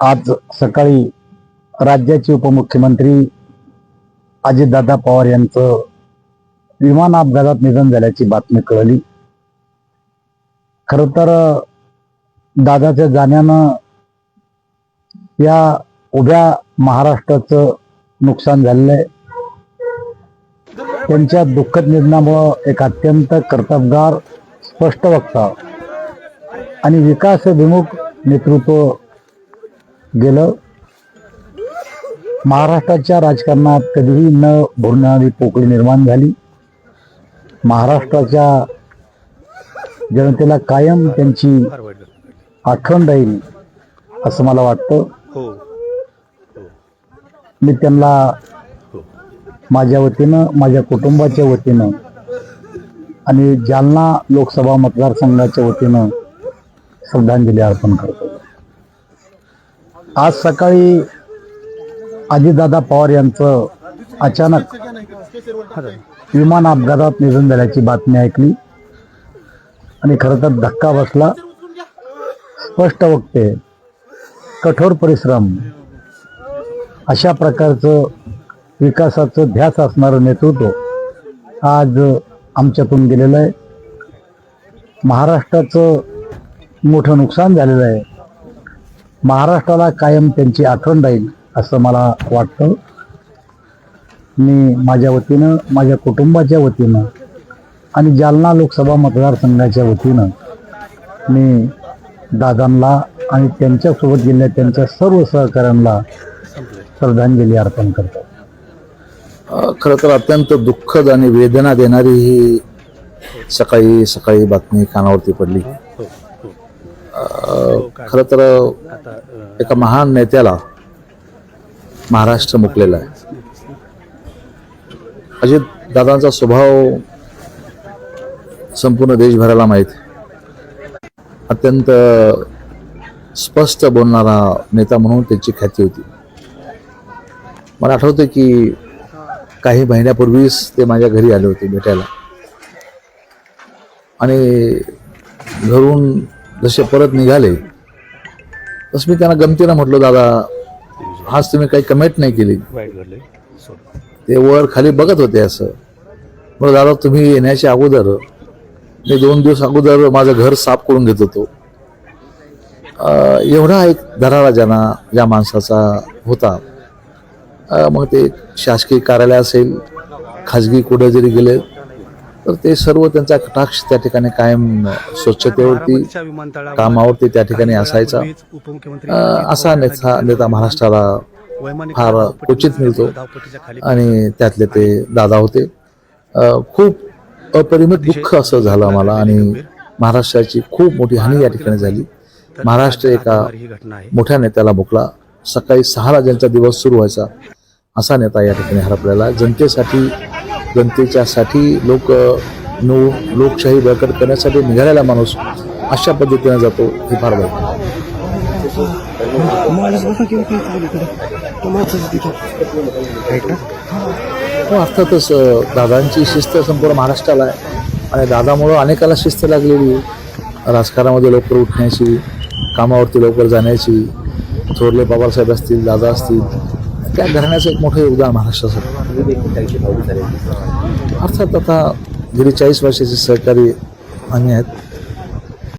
आज सकाळी राज्याचे उपमुख्यमंत्री अजितदादा पवार यांचं विमान अपघातात निधन झाल्याची बातमी कळली. खर तर दादाच्या जाण्यानं या उभ्या महाराष्ट्राचं नुकसान झालेलं आहे त्यांच्या दुःखद निधनामुळं एक अत्यंत कर्तबगार स्पष्ट वक्ता आणि विकासभिमुख नेतृत्व गेलं. महाराष्ट्राच्या राजकारणात कधीही न भरणारी पोकळी निर्माण झाली. महाराष्ट्राच्या जनतेला कायम त्यांची आठवण राहील असं मला वाटतं. हो. मी त्यांना माझ्या वतीनं माझ्या कुटुंबाच्या वतीनं आणि जालना लोकसभा मतदारसंघाच्या वतीनं श्रद्धांजली अर्पण करतो. आज सकाळी अजितदादा पवार यांचं अचानक विमान अपघातात निधन झाल्याची बातमी ऐकली. आणि खरं तर धक्का बसला. स्पष्ट वक्ते कठोर परिश्रम अशा प्रकारचं विकासाचं ध्यास असणारं नेतृत्व आज आमच्यातून गेलेलं आहे. महाराष्ट्राचं मोठं नुकसान झालेलं आहे. महाराष्ट्राला कायम त्यांची आठवण राहील असं मला वाटतं. मी माझ्या वतीनं माझ्या कुटुंबाच्या वतीनं आणि जालना लोकसभा मतदारसंघाच्या वतीनं मी दादांना आणि त्यांच्यासोबत गेलेल्या त्यांच्या सर्व सहकाऱ्यांना श्रद्धांजली अर्पण करतो. खरं तर अत्यंत दुःखद आणि वेदना देणारी ही सकाळी सकाळी बातमी कानावरती पडली. अ, खरं तर एका महान नेत्याला महाराष्ट्र मुकलेला आहे. अजित दादांचा स्वभाव संपूर्ण देशभराला माहीत अत्यंत स्पष्ट बोलणारा नेता म्हणून त्यांची ख्याती होती. मला आठवते की काही महिन्यापूर्वीच ते माझ्या घरी आले होते भेटायला. आणि घरून जसे परत निघाले तसं मी त्यांना गमतीनं म्हटलं दादा आज तुम्ही काही कमेंट नाही केली. ते वर खाली बघत होते असं. मग दादा तुम्ही येण्याच्या अगोदर मी दोन दिवस अगोदर माझं घर साफ करून घेत होतो. एवढा एक दरारा ज्यांना ज्या माणसाचा होता मग ते शासकीय कार्यालय असेल खाजगी कुठे जरी गेले तर ते सर्व त्यांचा कटाक्ष त्या ठिकाणी कायम स्वच्छतेवरती कामावरती त्या ठिकाणी असायचा. असा नेता नेता महाराष्ट्राला फार क्वचित मिळतो. आणि त्यातले ते दादा होते. खूप अपरिमित दुःख असं झालं मला आणि महाराष्ट्राची खूप मोठी हानी या ठिकाणी झाली. महाराष्ट्र एका मोठ्या नेत्याला मुकला सकाळी सहाला ज्यांचा दिवस सुरू व्हायचा असा नेता या ठिकाणी हरपलेला. जनतेसाठी जनतेच्यासाठी लोक नो लोकशाही बळकट करण्यासाठी निघालेला माणूस अशा पद्धतीने जातो हे फार वाईट हो. अर्थातच दादांची शिस्त संपूर्ण महाराष्ट्राला आहे. आणि दादामुळं अनेकाला शिस्त लागलेली आहे. राजकारणामध्ये लवकर उठण्याची कामावरती लवकर जाण्याची थोरले बाबासाहेब असतील दादा असतील त्या घराण्याचं एक मोठं योगदान महाराष्ट्रासाठी अर्थात आता गेली चाळीस वर्षाचे सहकारी आम्ही आहेत.